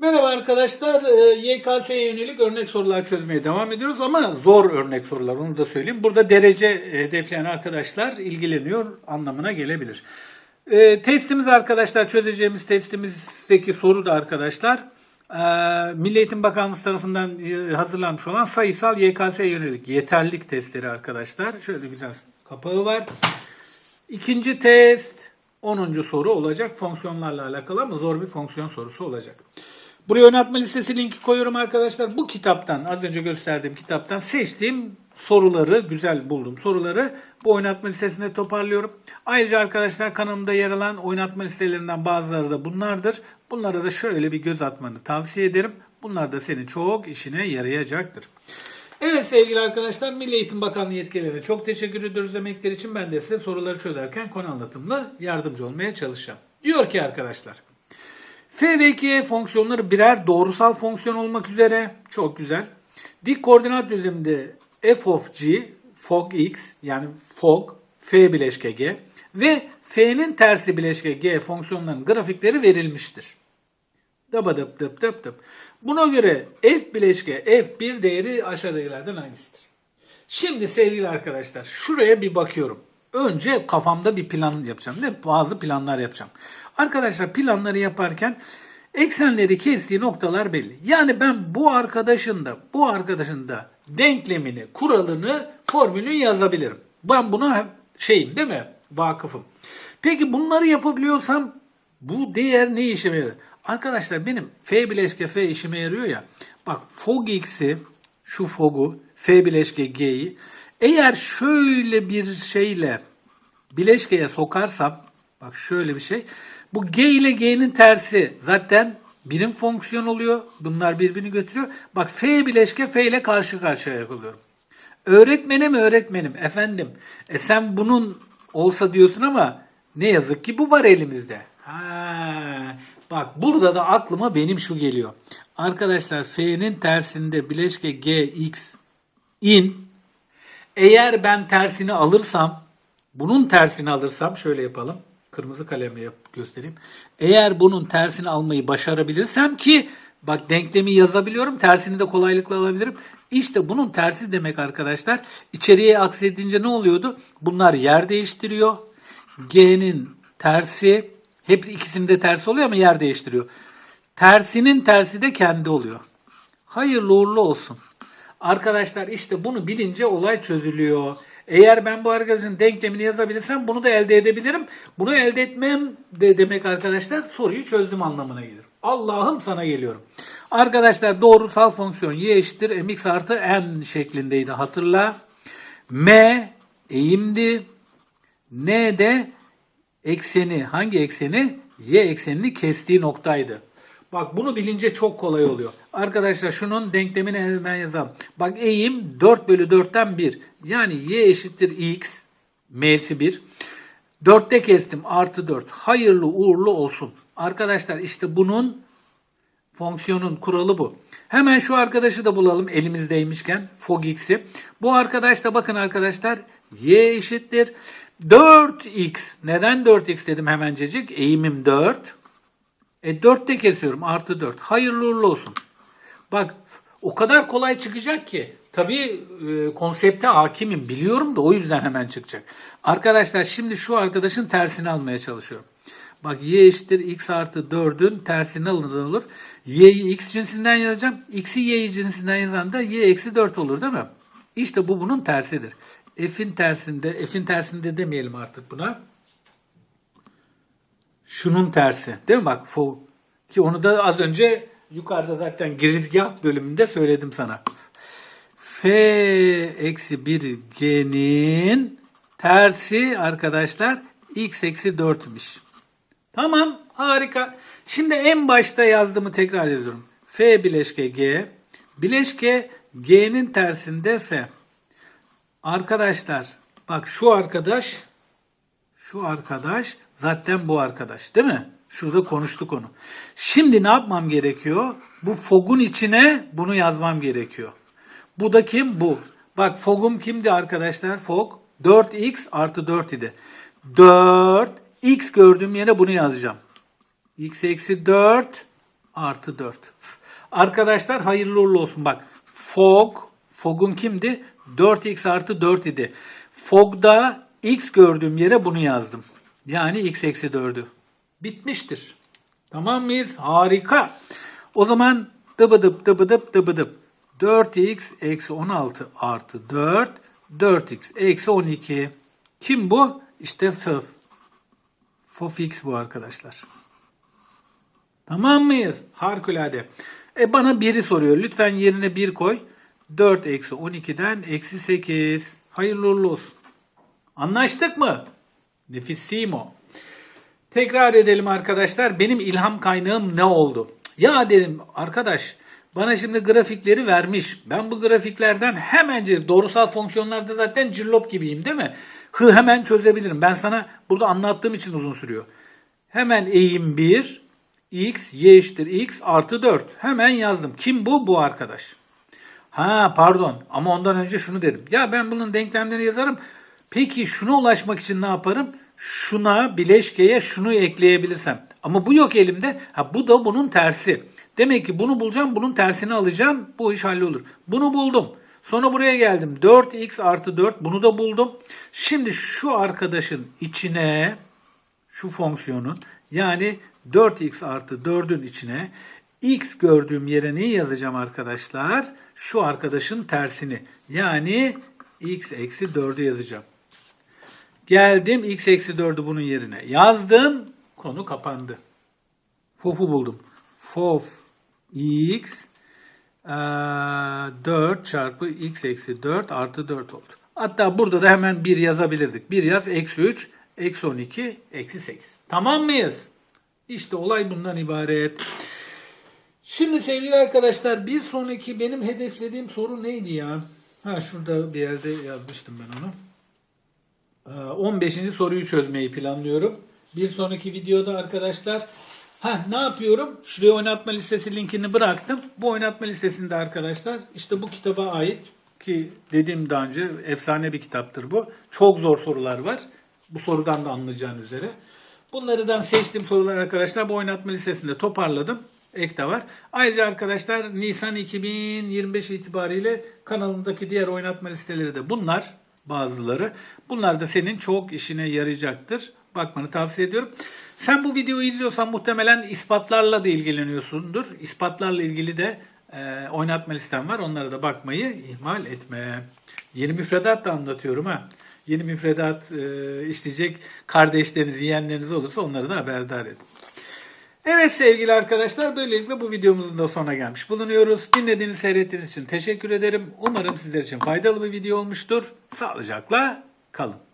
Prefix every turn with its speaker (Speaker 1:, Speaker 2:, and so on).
Speaker 1: Merhaba arkadaşlar. Ee, YKS'ye yönelik örnek sorular çözmeye devam ediyoruz ama zor örnek sorular onu da söyleyeyim. Burada derece hedefleyen arkadaşlar ilgileniyor anlamına gelebilir. Ee, testimiz arkadaşlar çözeceğimiz testimizdeki soru da arkadaşlar e, Milli Eğitim Bakanlığı tarafından e, hazırlanmış olan sayısal YKS'ye yönelik yeterlilik testleri arkadaşlar. Şöyle güzel kapağı var. İkinci test 10. soru olacak. Fonksiyonlarla alakalı ama zor bir fonksiyon sorusu olacak. Buraya oynatma listesi linki koyuyorum arkadaşlar. Bu kitaptan, az önce gösterdiğim kitaptan seçtiğim soruları, güzel buldum soruları bu oynatma listesinde toparlıyorum. Ayrıca arkadaşlar kanalımda yer alan oynatma listelerinden bazıları da bunlardır. Bunlara da şöyle bir göz atmanı tavsiye ederim. Bunlar da senin çok işine yarayacaktır. Evet sevgili arkadaşlar Milli Eğitim Bakanlığı yetkililerine çok teşekkür ediyoruz emekleri için. Ben de size soruları çözerken konu anlatımla yardımcı olmaya çalışacağım. Diyor ki arkadaşlar F ve 2 fonksiyonları birer doğrusal fonksiyon olmak üzere çok güzel. Dik koordinat düzleminde f of g, fog x yani fog, f bileşke g ve f'nin tersi bileşke g fonksiyonlarının grafikleri verilmiştir. Dıp dıp dıp dıp dıp. Buna göre f bileşke f1 değeri aşağıdakilerden hangisidir? Şimdi sevgili arkadaşlar şuraya bir bakıyorum. Önce kafamda bir plan yapacağım. Değil mi? Bazı planlar yapacağım. Arkadaşlar planları yaparken eksenleri kestiği noktalar belli. Yani ben bu arkadaşın da bu arkadaşın da denklemini, kuralını, formülünü yazabilirim. Ben buna şeyim değil mi? Vakıfım. Peki bunları yapabiliyorsam bu değer ne işime yarar? Arkadaşlar benim f bileşke f işime yarıyor ya. Bak fog x'i şu fog'u f bileşke g'yi eğer şöyle bir şeyle bileşkeye sokarsam bak şöyle bir şey. Bu g ile g'nin tersi zaten birim fonksiyon oluyor. Bunlar birbirini götürüyor. Bak f bileşke f ile karşı karşıya kalıyorum. Öğretmenim öğretmenim efendim. E sen bunun olsa diyorsun ama ne yazık ki bu var elimizde. Ha, bak burada da aklıma benim şu geliyor. Arkadaşlar f'nin tersinde bileşke g x in eğer ben tersini alırsam bunun tersini alırsam şöyle yapalım. Kırmızı kalemle yap, göstereyim. Eğer bunun tersini almayı başarabilirsem ki bak denklemi yazabiliyorum. Tersini de kolaylıkla alabilirim. İşte bunun tersi demek arkadaşlar. İçeriye aksedince ne oluyordu? Bunlar yer değiştiriyor. G'nin tersi hepsi ikisinde tersi oluyor ama yer değiştiriyor. Tersinin tersi de kendi oluyor. Hayırlı uğurlu olsun. Arkadaşlar işte bunu bilince olay çözülüyor. Eğer ben bu arkadaşın denklemini yazabilirsem bunu da elde edebilirim. Bunu elde etmem de demek arkadaşlar soruyu çözdüm anlamına gelir. Allah'ım sana geliyorum. Arkadaşlar doğrusal fonksiyon y eşittir mx artı n şeklindeydi hatırla. M eğimdi. N de ekseni hangi ekseni? Y eksenini kestiği noktaydı. Bak bunu bilince çok kolay oluyor. Arkadaşlar şunun denklemini hemen yazalım. Bak eğim 4 bölü 4'ten 1. Yani y eşittir x. M'si 1. 4'te kestim artı 4. Hayırlı uğurlu olsun. Arkadaşlar işte bunun fonksiyonun kuralı bu. Hemen şu arkadaşı da bulalım elimizdeymişken. Fog x'i. Bu arkadaş da bakın arkadaşlar y eşittir. 4x. Neden 4x dedim hemencecik? Eğimim 4. E 4'te kesiyorum artı 4. Hayırlı uğurlu olsun. Bak o kadar kolay çıkacak ki. Tabii e, konsepte hakimim biliyorum da o yüzden hemen çıkacak. Arkadaşlar şimdi şu arkadaşın tersini almaya çalışıyorum. Bak y eşittir x artı 4'ün tersini alınır. y'yi x cinsinden yazacağım. x'i y cinsinden yazan da y eksi 4 olur değil mi? İşte bu bunun tersidir. f'in tersinde, f'in tersinde demeyelim artık buna şunun tersi. Değil mi bak fo ki onu da az önce yukarıda zaten girizgah bölümünde söyledim sana. F eksi 1 g'nin tersi arkadaşlar x eksi 4'müş. Tamam harika. Şimdi en başta yazdığımı tekrar ediyorum. F bileşke g. Bileşke g'nin tersinde f. Arkadaşlar bak şu arkadaş şu arkadaş zaten bu arkadaş değil mi? Şurada konuştuk onu. Şimdi ne yapmam gerekiyor? Bu fog'un içine bunu yazmam gerekiyor. Bu da kim? Bu. Bak fog'um kimdi arkadaşlar? Fog 4x artı 4 idi. 4 x gördüğüm yere bunu yazacağım. x eksi 4 artı 4. Arkadaşlar hayırlı uğurlu olsun. Bak fog, fog'un kimdi? 4x artı 4 idi. Fog'da x gördüğüm yere bunu yazdım. Yani x eksi 4'ü. Bitmiştir. Tamam mıyız? Harika. O zaman dıbıdıp dıbıdıp dıbıdıp. 4x eksi 16 artı 4. 4x eksi 12. Kim bu? İşte f. f fix bu arkadaşlar. Tamam mıyız? Harikulade. E bana biri soruyor. Lütfen yerine 1 koy. 4 eksi 12'den eksi 8. Hayırlı uğurlu olsun. Anlaştık mı? Nefissimo. Tekrar edelim arkadaşlar. Benim ilham kaynağım ne oldu? Ya dedim arkadaş bana şimdi grafikleri vermiş. Ben bu grafiklerden hemence doğrusal fonksiyonlarda zaten cillop gibiyim değil mi? Hı hemen çözebilirim. Ben sana burada anlattığım için uzun sürüyor. Hemen eğim 1, x, y eşittir x artı 4. Hemen yazdım. Kim bu? Bu arkadaş. Ha pardon ama ondan önce şunu dedim. Ya ben bunun denklemlerini yazarım. Peki şuna ulaşmak için ne yaparım? Şuna bileşkeye şunu ekleyebilirsem. Ama bu yok elimde. Ha bu da bunun tersi. Demek ki bunu bulacağım, bunun tersini alacağım. Bu iş hallolur. Bunu buldum. Sonra buraya geldim. 4x artı 4 bunu da buldum. Şimdi şu arkadaşın içine şu fonksiyonun yani 4x artı 4'ün içine x gördüğüm yere neyi yazacağım arkadaşlar? Şu arkadaşın tersini yani x eksi 4'ü yazacağım. Geldim x eksi 4'ü bunun yerine yazdım. Konu kapandı. Fof'u buldum. Fof x eee, 4 çarpı x eksi 4 artı 4 oldu. Hatta burada da hemen 1 yazabilirdik. 1 yaz eksi 3 eksi 12 eksi 8. Tamam mıyız? İşte olay bundan ibaret. Şimdi sevgili arkadaşlar bir sonraki benim hedeflediğim soru neydi ya? Ha şurada bir yerde yazmıştım ben onu. Ee, 15. soruyu çözmeyi planlıyorum. Bir sonraki videoda arkadaşlar ha ne yapıyorum? Şuraya oynatma listesi linkini bıraktım. Bu oynatma listesinde arkadaşlar işte bu kitaba ait ki dediğim daha önce efsane bir kitaptır bu. Çok zor sorular var. Bu sorudan da anlayacağın üzere. Bunlardan seçtiğim sorular arkadaşlar bu oynatma listesinde toparladım. Ek de var. Ayrıca arkadaşlar Nisan 2025 itibariyle kanalımdaki diğer oynatma listeleri de bunlar bazıları. Bunlar da senin çok işine yarayacaktır. Bakmanı tavsiye ediyorum. Sen bu videoyu izliyorsan muhtemelen ispatlarla da ilgileniyorsundur. İspatlarla ilgili de e, oynatma listem var. Onlara da bakmayı ihmal etme. Yeni müfredat da anlatıyorum ha. Yeni müfredat e, işleyecek kardeşleriniz, yeğenleriniz olursa onları da haberdar edin. Evet sevgili arkadaşlar böylelikle bu videomuzun da sonuna gelmiş bulunuyoruz. Dinlediğiniz, seyrettiğiniz için teşekkür ederim. Umarım sizler için faydalı bir video olmuştur. Sağlıcakla kalın.